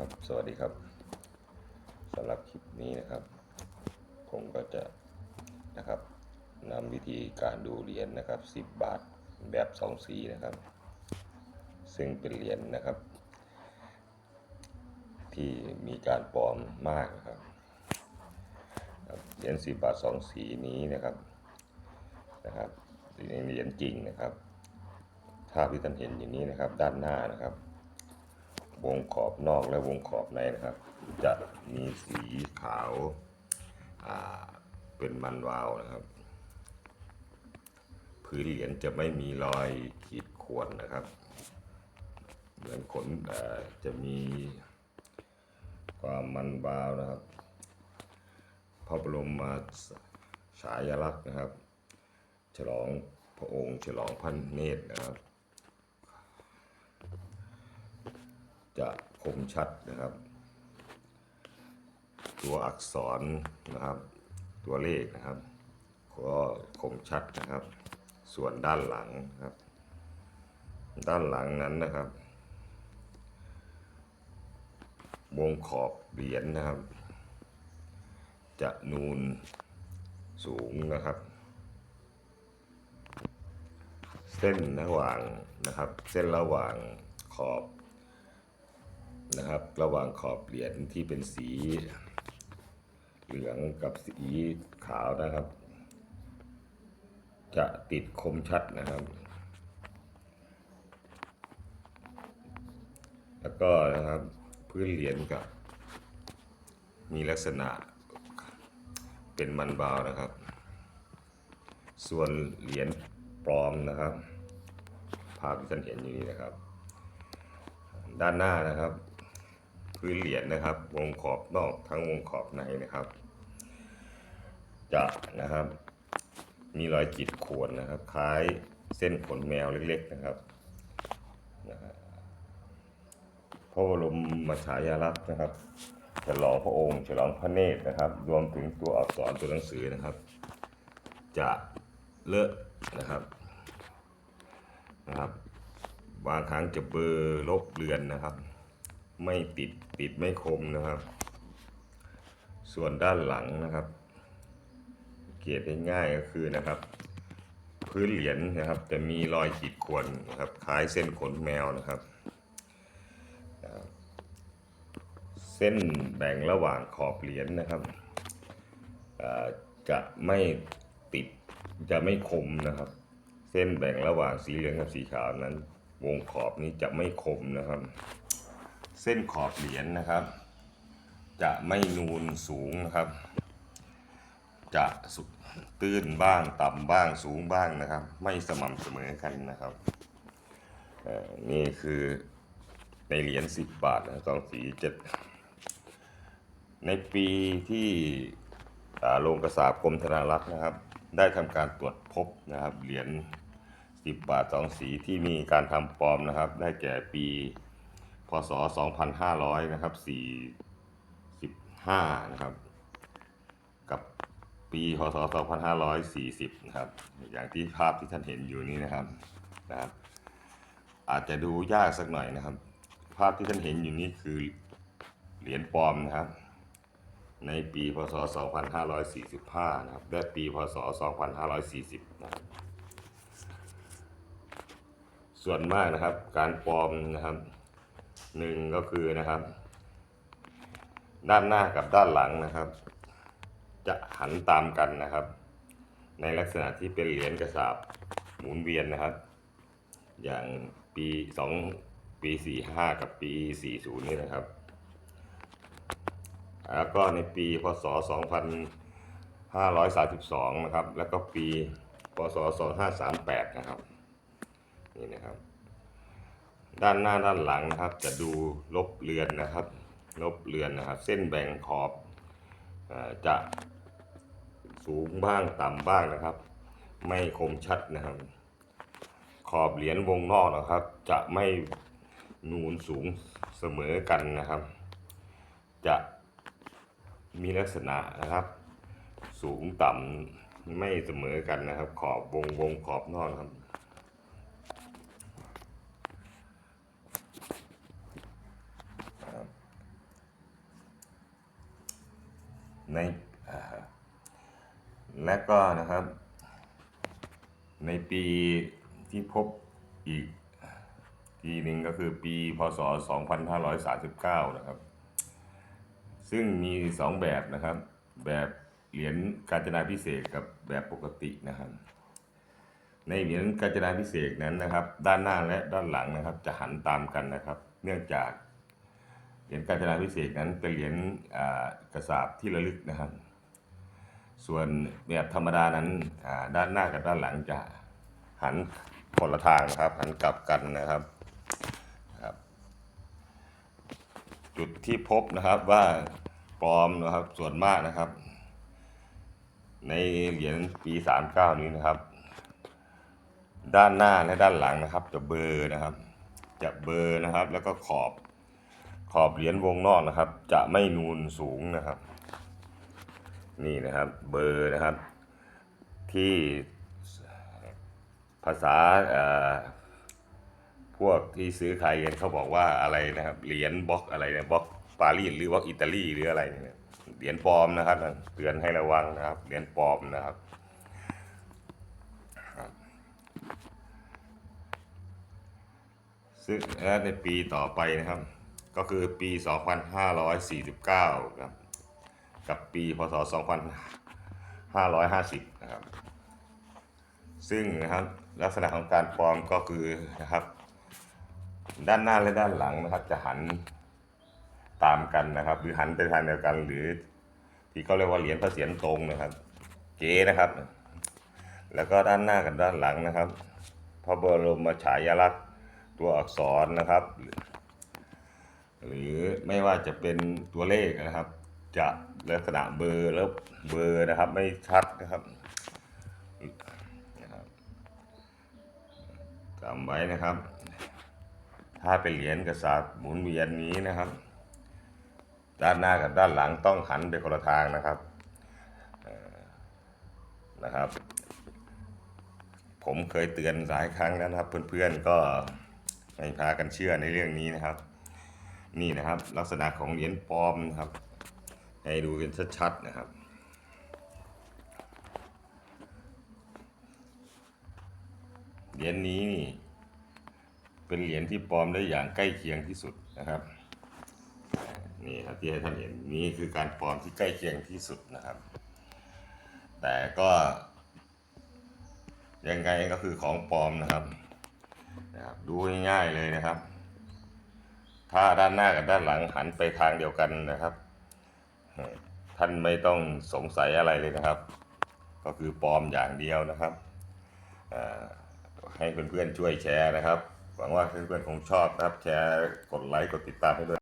ครับ สวัสดีครับสำหรับคลิปนี้นะครับ ผมก็จะนะครับนำวิธีการดูเหรียญนะครับ 10 บาทแบบสองสีนะครับ ซึ่งเป็นเหรียญนะครับ ที่มีการปลอมมากนะครับเหรียญ10 บาทสองสีนี้นะครับนะครับในเหรียญจริงนะครับภาพที่ท่านเห็นอย่างนี้นะครับ ด้านหน้านะครับ วงขอบนอกและวงขอบในนะครับ จะมีสีขาวาเป็นมันวาวนะครับ พื้นเหรียญจะไม่มีรอยขีดข่วนนะครับ เหมือนขนจะมีความมันวาวนะครับ พระบรมมาฉายาลักษณ์นะครับ ฉลองพระองค์ฉลองพันเนตรนะครับ จะคมชัดนะครับ ตัวอักษรนะครับ ตัวเลขนะครับ ก็คมชัดนะครับ ส่วนด้านหลังครับ ด้านหลังนั้นนะครับ วงขอบเหรียญนะครับ จะนูนสูงนะครับเส้นระหว่างนะครับ เส้นระหว่างขอบ นะครับ ระหว่างขอบเหรียญที่เป็นสีเหลืองกับสีขาวนะครับ จะติดคมชัดนะครับ แล้วก็นะครับพื้นเหรียญกับ มีลักษณะเป็นมันบาวนะครับ ส่วนเหรียญปลอมนะครับ ภาพที่ท่านเห็นอยู่นี้นะครับ ด้านหน้านะครับ พื้นเหรียญนะครับ วงขอบนอกทั้งวงขอบในนะครับ จะนะครับ มีรอยขีดข่วนนะครับ คล้ายเส้นขนแมวเล็กๆนะครับพระบรมมฉายาลักษณ์นะครับฉลองพระองค์ฉลองพระเนตรนะครับ รวมถึงตัวอักษรตัวหนังสือนะครับ จะเลอะนะครับนะครับบางครั้งจะเบลอร์ลบเลือนนะครับ ไม่ติดติดไม่คมนะครับ ส่วนด้านหลังนะครับ เกียรติง่ายก็คือนะครับ พื้นเหรียญนะครับจะมีรอยขีดข่วนนะครับคล้ายเส้นขนแมวนะครับ เส้นแบ่งระหว่างขอบเหรียญนะครับจะไม่ติดจะไม่คมนะครับ เส้นแบ่งระหว่างสีเหลืองกับสีขาวนั้น วงขอบนี้จะไม่คมนะครับ เส้นขอบเหรียญนะครับ จะไม่นูนสูงนะครับ จะตื้นบ้างต่ำบ้างสูงบ้างนะครับ ไม่สม่ำเสมอกันนะครับนี่คือในเหรียญ10 บาทนะสองสีเจ็ดในปีที่โรงกระสาบกรมธนารักษ์นะครับ ได้ทำการตรวจพบนะครับเหรียญ10 บาทสองสีที่มีการทำปลอมนะครับ ได้แก่ปี พศ 2500 นะครับ 45 นะครับ กับปีพศ 2540 นะครับ อย่างที่ภาพที่ท่านเห็นอยู่นี้นะครับนะครับอาจจะดูยากสักหน่อยนะครับ ภาพที่ท่านเห็นอยู่นี้คือเหรียญปลอมนะครับ ในปีพศ 2545 นะครับ และปีพศ 2540 นะครับ ส่วนมากนะครับ การปลอมนะครับ หนึ่งก็คือนะครับ ด้านหน้ากับด้านหลังนะครับ จะหันตามกันนะครับ ในลักษณะที่เป็นเหรียญกระสาบหมุนเวียนนะครับ อย่างปีสองปีสี่ห้ากับปีสี่ศูนย์นี่นะครับ แล้วก็ในปีพศสองพันห้าร้อยสาสิบสองนะครับ แล้วก็ปีพศสองห้าสามแปดนะครับ นี่นะครับ ด้านหน้าด้านหลังนะครับ จะดูลบเลือนนะครับ ลบเลือนนะครับ เส้นแบ่งขอบจะสูงบ้างต่ำบ้างนะครับ ไม่คมชัดนะครับ ขอบเหรียญวงนอกนะครับ จะไม่นูนสูงเสมอกันนะครับ จะมีลักษณะนะครับ สูงต่ำไม่เสมอกันนะครับ ขอบวงวงขอบนอกนะครับ ในและก็นะครับ ในปีที่พบอีกทีหนึ่งก็คือปีพศ 2539 นะครับ ซึ่งมีสองแบบนะครับ แบบเหรียญกาญจนาพิเศษกับแบบปกตินะครับ ในเหรียญกาญจนาพิเศษนั้นนะครับ ด้านหน้าและด้านหลังนะครับ จะหันตามกันนะครับ เนื่องจาก เหรียญกาญจนาพิเศษนั้นเป็นเหรียญกระสาบที่ระลึกนะครับ ส่วนแบบธรรมดานั้นด้านหน้ากับด้านหลังจะหันคนละทางนะครับ หันกลับกันนะครับครับ จุดที่พบนะครับว่าปลอมนะครับส่วนมากนะครับ ในเหรียญปี39นี้นะครับ ด้านหน้าและด้านหลังนะครับ จะเบอร์นะครับ จะเบอร์นะครับ แล้วก็ขอบ ขอบเหรียญวงนอกนะครับ จะไม่นูนสูงนะครับ นี่นะครับเบอร์นะครับ ที่ภาษาพวกที่ซื้อขายกันเขาบอกว่าอะไรนะครับเหรียญบล็อกอะไรเนี่ยบล็อกปารีสหรือว่าอิตาลีหรืออะไรเนี่ยเหรียญปลอมนะครับเตือนให้ระวังนะครับเหรียญปลอมนะครับซึ่งและในปีต่อไปนะครับ ก็คือปี 2549 ครับ กับปีพศ 2550 นะครับ ซึ่งนะครับลักษณะของการปลอมก็คือนะครับ ด้านหน้าและด้านหลังนะครับจะหันตามกันนะครับ หรือหันไปทางเดียวกันหรือที่เขาเรียกว่าเหรียญพระเศียรตรงนะครับเก๋นะครับ แล้วก็ด้านหน้ากับด้านหลังนะครับ พระบรมฉายาลักษณ์ตัวอักษรนะครับ หรือไม่ว่าจะเป็นตัวเลขนะครับ จะลักษณะเบอร์แล้วเบอร์นะครับ ไม่ชัดนะครับนะครับจำไว้นะครับ ถ้าเป็นเหรียญกษัตริย์หมุนเวียนนี้นะครับ ด้านหน้ากับด้านหลังต้องหันไปคนละทางนะครับนะครับ ผมเคยเตือนหลายครั้งแล้วนะครับ เพื่อนๆก็ไม่พากันเชื่อในเรื่องนี้นะครับ นี่นะครับ ลักษณะของเหรียญปลอมนะครับ ให้ดูกันชัดๆนะครับ เหรียญนี้นี่เป็นเหรียญที่ปลอมได้อย่างใกล้เคียงที่สุดนะครับนี่ครับที่ให้ท่านเห็นนี่คือการปลอมที่ใกล้เคียงที่สุดนะครับ แต่ก็ยังไงก็คือของปลอมนะครับนะครับ ดูง่ายๆเลยนะครับ ถ้าด้านหน้ากับด้านหลังหันไปทางเดียวกันนะครับ ท่านไม่ต้องสงสัยอะไรเลยนะครับ ก็คือปลอมอย่างเดียวนะครับให้เพื่อนๆช่วยแชร์นะครับหวังว่าเพื่อนๆคงชอบนะครับ แชร์กดไลค์กดติดตามให้ด้วย